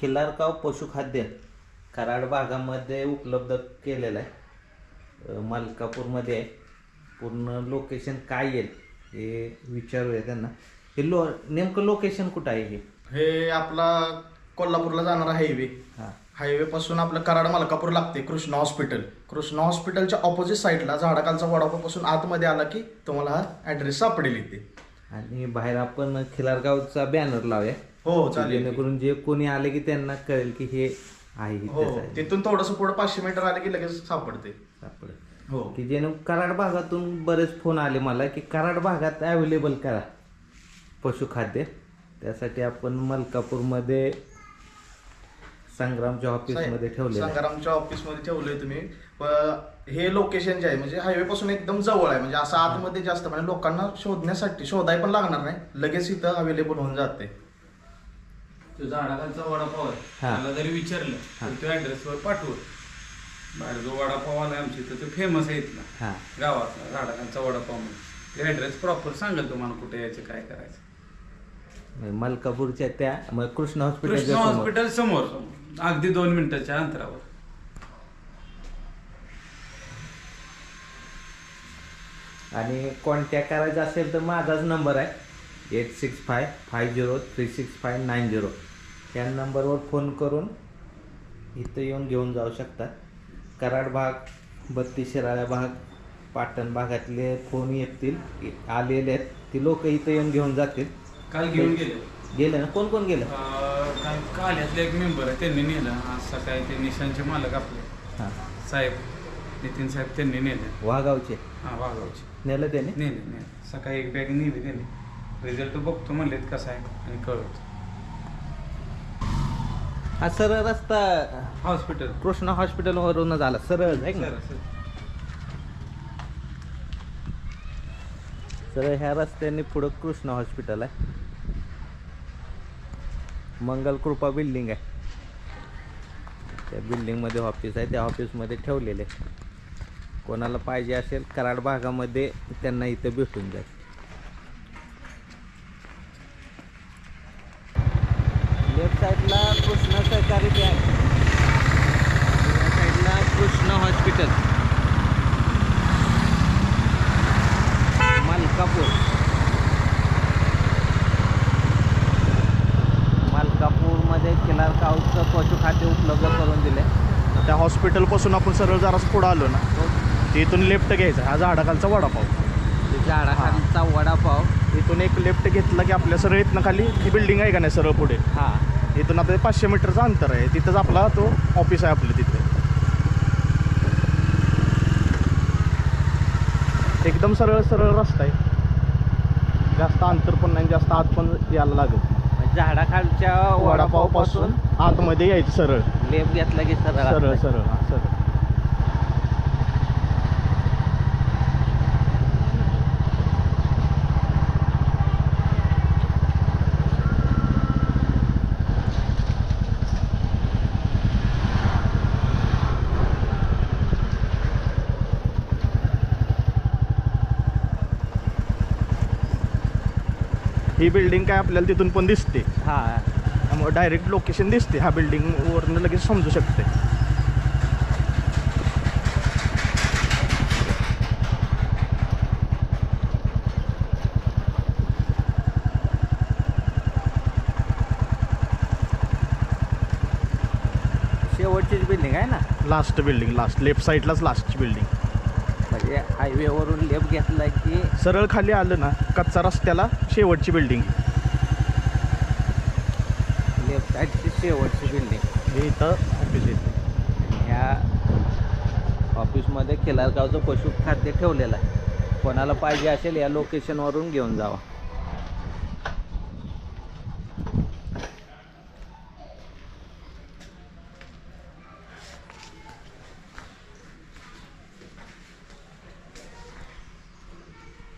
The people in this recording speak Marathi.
खिल्लारगाव पशुखाद्य कराड भागामध्ये उपलब्ध केलेलं आहे. मलकापूरमध्ये आहे. पूर्ण लोकेशन काय येईल हे विचारूया त्यांना. हे लो नेमकं लोकेशन कुठं आहे हे? हे आपला कोल्हापूरला जाणारा हायवे हां. हायवे पासून आपलं कराड मलकापूर लागते कृष्णा हॉस्पिटल कृष्णा हॉस्पिटलच्या ऑपोजिट साईडला झाडाखालचा वडापावपासून आतमध्ये आला की तुम्हाला हा ऍड्रेस सापडेल इथे. आणि बाहेर आपण खिलारगावचा बॅनर लावूया. हो चालेल जेणेकरून जे कोणी आले की त्यांना कळेल की हे आहे हो इथेच आहे. तिथून थोडस पुढे पाचशे मीटर आले की लगेच सापडते. सापडेल हो. की जेणे कराड भागातून बरेच फोन आले मला की कराड भागात अवेलेबल करा पशुखाद्य. त्यासाठी आपण मलकापूरमध्ये संग्रामच्या ऑफिसमध्ये ठेवलेलं आहे. संग्रामच्या ऑफिसमध्ये ठेवलंय तुम्ही. प- हे लोकेशन जे आहे म्हणजे हायवे पासून एकदम जवळ आहे म्हणजे असं आतमध्ये जास्त म्हणजे लोकांना शोधण्यासाठी शोधाय पण लागणार नाही. लगेच इथं अवेलेबल होऊन जाते. तो झाडाखालचा वडापाव आहे. हा. त्याला जरी विचारलं तर तो ऍड्रेसवर पाठवत बाहेर जो वडापाव आला आमच्या इथं तो फेमस आहे इथला. हां. गावातला झाडाखालचा वडापाव म्हणून. ते ऍड्रेस प्रॉपर सांगेल तुम्हाला कुठे यायचं काय करायचं. म्हणजे मलकापूरच्या त्या मग कृष्ण कृष्ण हॉस्पिटलच्या समोर. हॉस्पिटल समोर अगदी दोन मिनिटाच्या अंतरावर. आणि कॉन्टॅक्ट करायचा असेल तर माझाच नंबर आहे. Eight six five five zero three six five nine zero या नंबरवर फोन करून इथं येऊन घेऊन जाऊ शकता कराड भाग बत्तीस शिराळा भाग पाटण भागातले फोन येतील आलेले आहेत. ती लोक इथं येऊन घेऊन जातील. काल घेऊन गेले. गेले ना? कोण कोण गेलं? काल काल्यातले एक मेंबर आहे त्यांनी नेलं. आज सकाळी ते निशांचे मालक आपले. हां. साहेब नितीन साहेब त्यांनी नेले. वाघावचे? हा वाघावचे. नेलं त्याने? नेले नेले. सकाळी एक बॅग नेली त्यांनी. रिझल्ट बघतो म्हणलेत कसा आहे आणि कळवतो. हा सरळ रस्ता हॉस्पिटल. कृष्ण हॉस्पिटलवरूनच आला सरळ आहे ना सरळ ह्या रस्त्याने पुढं कृष्ण हॉस्पिटल आहे. मंगल कृपा बिल्डिंग आहे. त्या बिल्डिंगमध्ये ऑफिस आहे. त्या ऑफिसमध्ये ठेवलेले. कोणाला पाहिजे असेल कराड भागामध्ये त्यांना इथं भेटून जाईल लेफ्ट साईडला कृष्ण सहकारी बँक या साईडला कृष्ण हॉस्पिटल. मलकापूर. मलकापूरमध्ये खिलार काऊचं पशुखाद्य उपलब्ध करून दिले त्या हॉस्पिटलपासून आपण सरळ जरा पुढे आलो ना तिथून लेफ्ट घ्यायचा. हा झाडाखालचा वडापाव. झाडाखालचा वडापाव. इथून एक लेफ्ट घेतला की आपल्या सरळ इथनं खाली ही बिल्डिंग आहे का नाही सरळ पुढे? हा. इथून आता पाचशे मीटरचं अंतर आहे तिथंच आपला तो ऑफिस आहे आपलं तिथे. एकदम सरळ सरळ रस्ता आहे. जास्त अंतर पण नाही जास्त आत पण यायला लागत झाडाखालच्या वडापावपासून आतमध्ये यायचं सरळ. लेप घेतला की सरळ सरळ. सरळ हा सरळ. ही बिल्डिंग काय आपल्याला तिथून पण दिसते. हा. त्यामुळे डायरेक्ट लोकेशन दिसते ह्या बिल्डिंगवरनं लगेच समजू शकते. शेवटचीच बिल्डिंग आहे ना? लास्ट बिल्डिंग लास्ट लेफ्ट साईडलाच लास्टची बिल्डिंग म्हणजे हायवेवरून लेप घेतला की सरळ खाली आलं ना कच्चा रस्त्याला शेवटची बिल्डिंग लेफ्ट साईडची शेवटची बिल्डिंग हे इथं ऑफिस येते ह्या ऑफिसमध्ये खिलारगावचं पशुखाद्य ठेवलेलं आहे. कोणाला पाहिजे असेल या लोकेशनवरून घेऊन जावा.